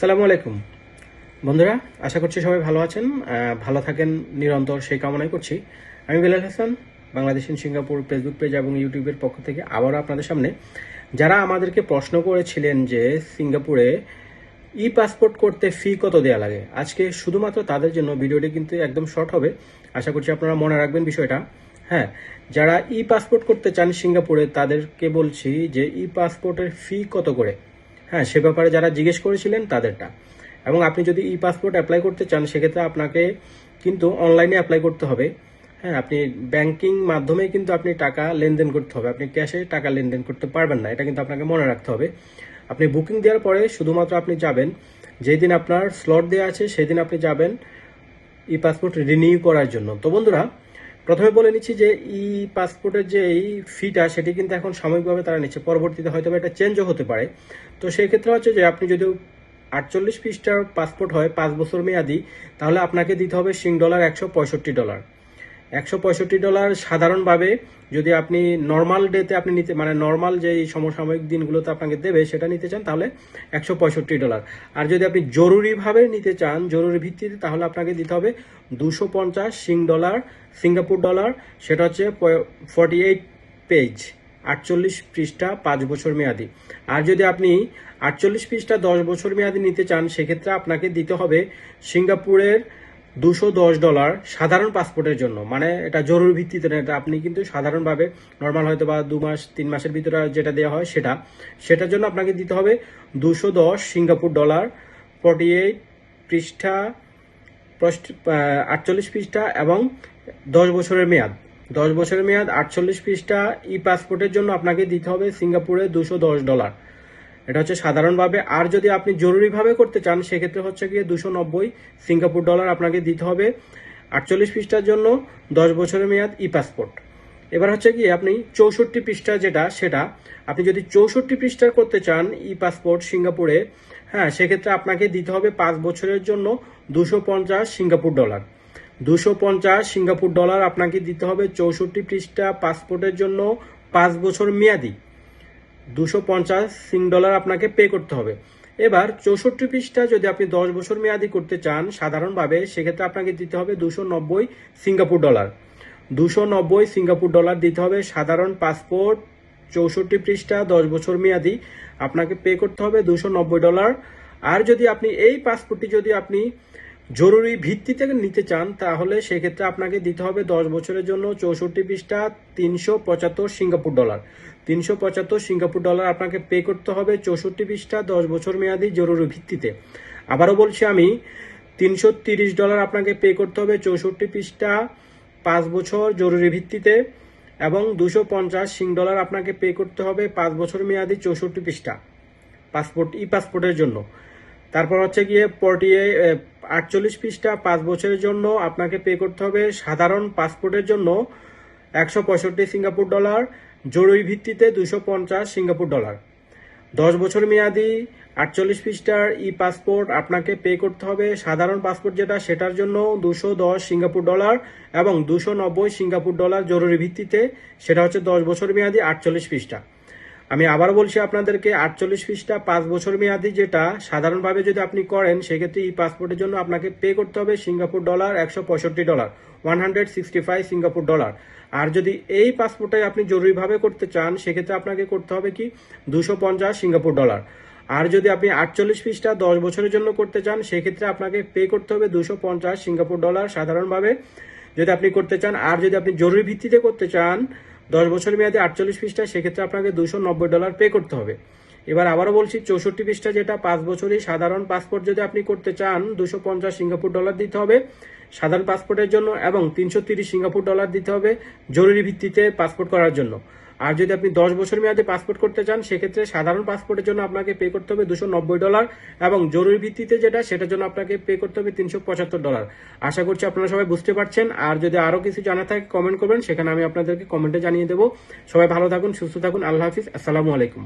সালামু আলাইকুম। বন্ধুরা, আশা করছি সবাই ভালো আছেন ভালো থাকেন, নিরন্তর সেই কামনাই করছি। আমি Bilal Hasan, Bangladesh Singapore Facebook page এবং ইউটিউবের পক্ষ থেকে আবারও আপনাদের সামনে। যারা আমাদেরকে প্রশ্ন করেছিলেন যে সিঙ্গাপুরে ই পাসপোর্ট করতে ফি কত দেওয়া লাগে, আজকে শুধুমাত্র তাদের জন্য ভিডিওটি কিন্তু একদম শর্ট হবে। আশা করছি আপনারা মনে রাখবেন বিষয়টা। হ্যাঁ যারা ই পাসপোর্ট করতে চান সিঙ্গাপুরে, তাদেরকে বলছি যে ই পাসপোর্টের ফি কত করে? হ্যাঁ সে ব্যাপারে যারা জিজ্ঞেস করেছিলেন তাদেরটা। এবং আপনি যদি ই পাসপোর্ট অ্যাপ্লাই করতে চান, সেক্ষেত্রে আপনাকে কিন্তু অনলাইনে অ্যাপ্লাই করতে হবে। হ্যাঁ আপনি ব্যাংকিং মাধ্যমে কিন্তু আপনি টাকা লেনদেন করতে হবে। আপনি ক্যাশে টাকা লেনদেন করতে পারবেন না। এটা কিন্তু আপনাকে মনে রাখতে হবে। আপনি বুকিং দেওয়ার পরে শুধুমাত্র আপনি যাবেন যেই দিন আপনার স্লট দেওয়া আছে সেই দিন আপনি যাবেন ই পাসপোর্ট রিনিউ করার জন্য। তো বন্ধুরা প্রথমে বলে নিচ্ছি যে, ই পাসপোর্টের যে এই ফিটা সেটি কিন্তু এখন সাময়িকভাবে তারা নিচ্ছে। পরবর্তীতে হয়তো এটা চেঞ্জও হতে পারে। তো সেই ক্ষেত্রে হচ্ছে যে, আপনি যদি আটচল্লিশ পৃষ্ঠার পাসপোর্ট হয়, পাঁচ বছর মেয়াদি, তাহলে আপনাকে দিতে হবে সিং ডলার একশো পঁয়ষট্টি ডলার। একশো পঁয়ষট্টি ডলার সাধারণভাবে যদি আপনি নর্মাল ডেতে আপনি নিতে মানে নর্মাল যে সমসাময়িক দিনগুলোতে আপনাকে দেবে সেটা নিতে চান, তাহলে একশো পঁয়ষট্টি ডলার। আর যদি আপনি জরুরিভাবে নিতে চান, জরুরি ভিত্তিতে, তাহলে আপনাকে দিতে হবে দুশো পঞ্চাশ সিং ডলার, সিঙ্গাপুর ডলার, সেটা হচ্ছে ফর্টি এইট পেজ আটচল্লিশ পৃষ্ঠা পাঁচ বছর মেয়াদি। আর যদি আপনি আটচল্লিশ পৃষ্ঠা দশ বছর মেয়াদি নিতে চান, সেক্ষেত্রে আপনাকে দিতে হবে সিঙ্গাপুরের দুশো দশ ডলার সাধারণ পাসপোর্টের জন্য। মানে এটা জরুরি ভিত্তিতে না, এটা আপনি কিন্তু সাধারণভাবে নর্মাল হয়তো বা দু মাস, তিন মাসের ভিতরে যেটা দেওয়া হয় সেটা। সেটার জন্য আপনাকে দিতে হবে দুশো দশ সিঙ্গাপুর ডলার ফর্টি এইট পৃষ্ঠা আটচল্লিশ পৃষ্ঠা এবং দশ বছরের মেয়াদ। দশ বছরের মেয়াদ, আটচল্লিশ পৃষ্ঠা ই পাসপোর্টের জন্য আপনাকে দিতে হবে সিঙ্গাপুরে দুশো দশ ডলার। এটা হচ্ছে সাধারণভাবে। আর যদি আপনি জরুরিভাবে করতে চান, সেক্ষেত্রে হচ্ছে গিয়ে দুশো নব্বই সিঙ্গাপুর ডলার আপনাকে দিতে হবে আটচল্লিশ পৃষ্ঠার জন্য, দশ বছরের মেয়াদ ই পাসপোর্ট এবার হচ্ছে কি আপনি চৌষট্টি পৃষ্ঠা যেটা, সেটা আপনি যদি চৌষট্টি পৃষ্ঠার করতে চান ই পাসপোর্ট সিঙ্গাপুরে হ্যাঁ সেক্ষেত্রে আপনাকে দিতে হবে পাঁচ বছরের জন্য দুশো পঞ্চাশ সিঙ্গাপুর ডলার। দুশো পঞ্চাশ সিঙ্গাপুর ডলার আপনাকে দিতে হবে চৌষট্টি পৃষ্ঠা পাসপোর্টের জন্য পাঁচ বছর মেয়াদি। দুশো পঞ্চাশ সিং ডলার আপনাকে পে করতে হবে। এবার চৌষট্টি পৃষ্ঠা যদি আপনি দশ বছর মেয়াদি করতে চান সাধারণভাবে, সেক্ষেত্রে আপনাকে দিতে হবে দুশো নব্বই সিঙ্গাপুর ডলার। দুশো নব্বই সিঙ্গাপুর ডলার দিতে হবে সাধারণ পাসপোর্ট, চৌষট্টি পৃষ্ঠা, দশ বছর মেয়াদি। আপনাকে পে করতে হবে দুশো নব্বই ডলার। আর যদি আপনি এই পাসপোর্টটি যদি আপনি জরুরি ভিত্তিতে নিতে চান, তাহলে সেক্ষেত্রে আপনাকে দিতে হবে দশ বছরের জন্য চৌষট্টি পৃষ্ঠা তিনশো পঁচাত্তর সিঙ্গাপুর ডলার। তিনশো পঁচাত্তর সিঙ্গাপুর ডলার আপনাকে পে করতে হবে চৌষট্টি পৃষ্ঠা দশ বছর মেয়াদি জরুরি ভিত্তিতে। আবারও বলছি আমি, তিনশো তিরিশ ডলার আপনাকে পে করতে হবে চৌষট্টি পৃষ্ঠা পাঁচ বছর জরুরি ভিত্তিতে এবং দুশো পঞ্চাশ সিং ডলার আপনাকে পে করতে হবে পাঁচ বছর মেয়াদি চৌষট্টি পৃষ্ঠা পাসপোর্ট ই পাসপোর্টের জন্য। তারপর হচ্ছে গিয়ে ফর্টি আটচল্লিশ পৃষ্ঠা, পাঁচ বছরের জন্য আপনাকে পে করতে হবে সাধারণ পাসপোর্টের জন্য একশো পঁয়ষট্টি সিঙ্গাপুর ডলার জরুরি ভিত্তিতে দুশো পঞ্চাশ সিঙ্গাপুর ডলার দশ বছর মেয়াদি, আটচল্লিশ পৃষ্ঠার ই পাসপোর্ট আপনাকে পে করতে হবে সাধারণ পাসপোর্ট যেটা, সেটার জন্য দুশো দশ সিঙ্গাপুর ডলার এবং দুশো নব্বই সিঙ্গাপুর ডলার জরুরি ভিত্তিতে, সেটা হচ্ছে দশ বছর মেয়াদি, আটচল্লিশ পৃষ্ঠা। আমি আবার বলছি আপনাদেরকে, আটচল্লিশ পৃষ্ঠা, পাঁচ বছর মেয়াদি যেটা, সাধারণভাবে যদি আপনি করেন, সেক্ষেত্রে ই পাসপোর্টের জন্য আপনাকে পে করতে হবে সিঙ্গাপুর ডলার একশো পঁয়ষট্টি dollar one hundred sixty five Singapore dollar আর যদি এই পাসপোর্টটাই আপনি জরুরিভাবে করতে চান, সেক্ষেত্রে আপনাকে করতে হবে কি, দুশো পঞ্চাশ সিঙ্গাপুর ডলার আর যদি আপনি আটচল্লিশ পৃষ্ঠা, দশ বছরের জন্য করতে চান, সেক্ষেত্রে আপনাকে পে করতে হবে দুশো পঞ্চাশ সিঙ্গাপুর ডলার সাধারণভাবে। যদি আপনি করতে চান, আর যদি আপনি জরুরি ভিত্তিতে করতে চান দশ বছর মেয়াদে আটচল্লিশ পৃষ্ঠা সেক্ষেত্রে আপনাকে দুশো নব্বই ডলার পে করতে হবে। এবার আবারও বলছি, চৌষট্টি পৃষ্ঠা যেটা, পাঁচ বছরই সাধারণ পাসপোর্ট যদি আপনি করতে চান, দুশো পঞ্চাশ সিঙ্গাপুর ডলার দিতে হবে। সাধারণ পাসপোর্টের জন্য এবং তিনশো তিরিশ সিঙ্গাপুর ডলার দিতে হবে জরুরি ভিত্তিতে পাসপোর্ট করার জন্য। আর যদি আপনি দশ বছর মেয়াদে পাসপোর্ট করতে চান, সেক্ষেত্রে সাধারণ পাসপোর্টের জন্য আপনাকে পে করতে হবে দুশো নব্বই ডলার এবং জরুরি ভিত্তিতে যেটা, সেটার জন্য আপনাকে পে করতে হবে তিনশো পঁচাত্তর ডলার আশা করছি আপনারা সবাই বুঝতে পারছেন। আর যদি আরও কিছু জানা থাকে কমেন্ট করবেন। সেখানে আমি আপনাদেরকে কমেন্টে জানিয়ে দেবো। সবাই ভালো থাকুন, সুস্থ থাকুন। আল্লাহ হাফিজ। আসসালামু আলাইকুম।